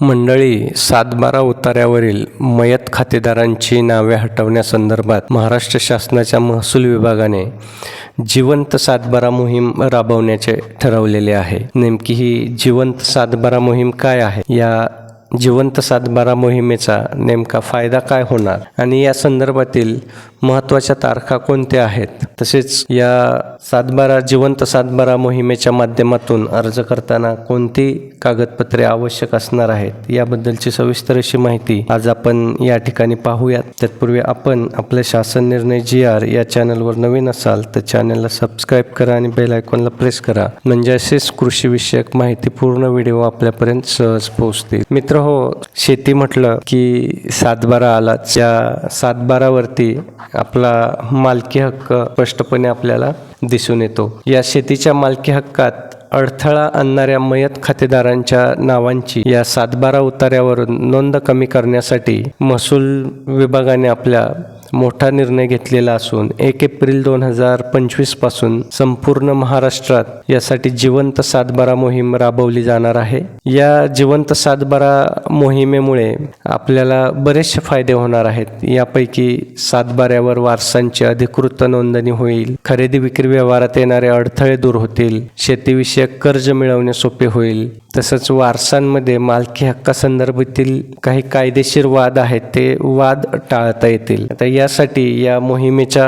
मंडळी सातबारा उतार्यावरील मयत खातेदारांची नावे हटवण्यासंदर्भात महाराष्ट्र शासनाच्या महसूल विभागाने जिवंत सातबारा मोहीम राबवण्याचे ठरवलेले आहे. नेमकी ही जिवंत सातबारा मोहीम काय आहे? या जिवंत सातबारा मोहिमेचा नेमका फायदा काय होणार? आणि या संदर्भातील महत्त्वाच्या तारखा कोणत्या आहेत? तसेच या सातबारा जिवंत सातबारा मोहिमेच्या माध्यमातून अर्ज करताना कोणती कागदपत्रे आवश्यक असणार आहेत? याबद्दलची सविस्तर अशी माहिती आज आपण या ठिकाणी पाहूयात. तत्पूर्वी आपण आपल्या शासन निर्णय जी आर या चॅनलवर नवीन असाल तर चॅनलला सबस्क्राईब करा आणि बेल आयकॉनला प्रेस करा. म्हणजे असेच कृषीविषयक माहिती पूर्ण व्हिडिओ आपल्यापर्यंत सहज पोहोचतील. मित्र हो शेती म्हटलं की सातबारा आला. त्या सातबारावरती आपला मालकी हक्क स्पष्टपणे आपल्याला दिसून येतो. या शेतीच्या मालकी हक्कात अडथळा आणणाऱ्या मयत खातेदारांच्या नावांची या सातबारा उतार्यावरून नोंद कमी करण्यासाठी महसूल विभागाने आपल्या मोठा निर्णय घेतलेला असून एक एप्रिल दोन हजार पंचवीसपासून संपूर्ण महाराष्ट्रात यासाठी जिवंत सातबारा मोहीम राबवली जाणार आहे. या जिवंत सातबारा मोहिमेमुळे आपल्याला बरेचसे फायदे होणार आहेत. यापैकी सातबाऱ्यावर वारसांची अधिकृत नोंदणी होईल खरेदी विक्री व्यवहारात येणारे अडथळे दूर होतील शेतीविषयक कर्ज मिळवणे सोपे होईल तसंच वारसांमध्ये मालकी हक्कासंदर्भातील काही कायदेशीर वाद आहेत ते वाद टाळता येतील. आता यासाठी या मोहिमेच्या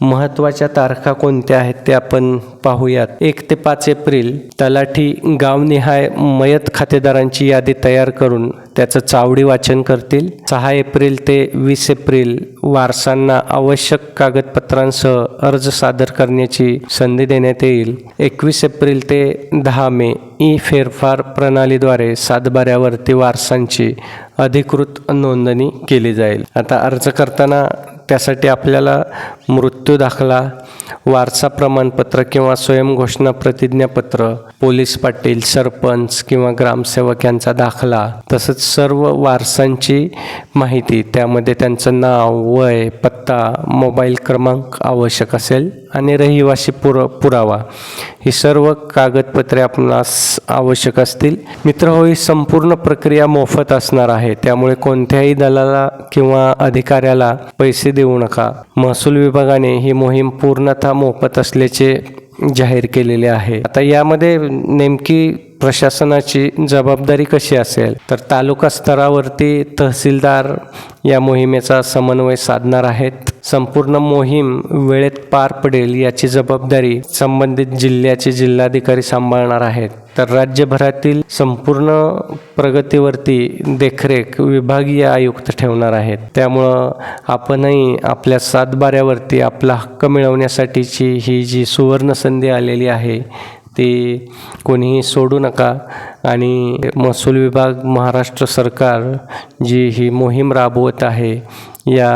महत्त्वाच्या तारखा कोणत्या आहेत ते आपण पाहूयात. एक ते पाच एप्रिल तलाठी गावनिहाय मयत खातेदारांची यादी तयार करून त्याचं चावडी वाचन करतील. सहा एप्रिल ते वीस एप्रिल वारसांना आवश्यक कागदपत्रांसह अर्ज सादर करण्याची संधी देण्यात येईल. एकवीस एप्रिल ते दहा मे ई फेरफार प्रणालीद्वारे सातबाऱ्यावरती वारसांची अधिकृत नोंदणी केली जाईल. आता अर्ज करताना त्यासाठी आपल्याला मृत्यू दाखला वारसा प्रमाणपत्र किंवा स्वयंघोषणा प्रतिज्ञापत्र पोलीस पाटील सरपंच किंवा ग्रामसेवक यांचा दाखला तसंच सर्व वारसांची माहिती त्यामध्ये त्यांचं नाव वय पत्ता मोबाईल क्रमांक आवश्यक असेल आणि रहिवासी पुर पुरावा. ही सर्व कागदपत्रे आपणास आवश्यक असतील. मित्र हो ही संपूर्ण प्रक्रिया मोफत असणार आहे. त्यामुळे कोणत्याही दलाला किंवा अधिकाऱ्याला पैसे देऊ नका. महसूल विभागाने ही मोहीम पूर्णतः मोफत असल्याचे जाहीर केलेले आहे. आता यामध्ये नेमकी प्रशासनाची जबाबदारी कशी असेल? तर तालुका स्तरावरती तहसीलदार या मोहिमेचा समन्वय साधणार आहेत. संपूर्ण मोहीम वेळेत पार पडेल याची जबाबदारी संबंधित जिल्ह्याचे जिल्हाधिकारी सांभाळणार आहेत. तर राज्यभरातील संपूर्ण प्रगतीवरती देखरेख विभागीय आयुक्त ठेवणार आहेत. त्यामुळं आपणही आपल्या सातबाऱ्यावरती आपला हक्क मिळवण्यासाठीची ही जी सुवर्ण संधी आलेली आहे ती कोणीही सोडू नका. आणि महसूल विभाग महाराष्ट्र सरकार जी ही मोहीम राबवत आहे या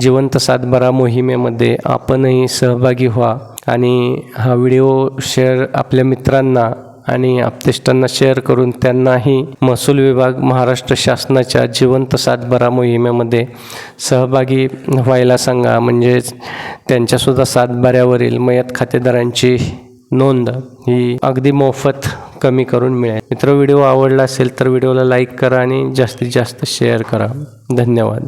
जिवंत सातबारा मोहिमेमध्ये आपणही सहभागी व्हा. आणि हा व्हिडिओ शेअर आपल्या मित्रांना आणि आपतेष्टांना शेअर करून त्यांनाही महसूल विभाग महाराष्ट्र शासनाच्या जिवंत सातबारा मोहिमेमध्ये सहभागी व्हायला सांगा. म्हणजेच त्यांच्यासुद्धा सातबाऱ्यावरील मयत खातेदारांची नोंद ही अगदी मोफत कमी करून मिळेल. मित्र व्हिडिओ आवडला असेल तर व्हिडिओला लाईक करा आणि जास्तीत जास्त शेअर करा. धन्यवाद.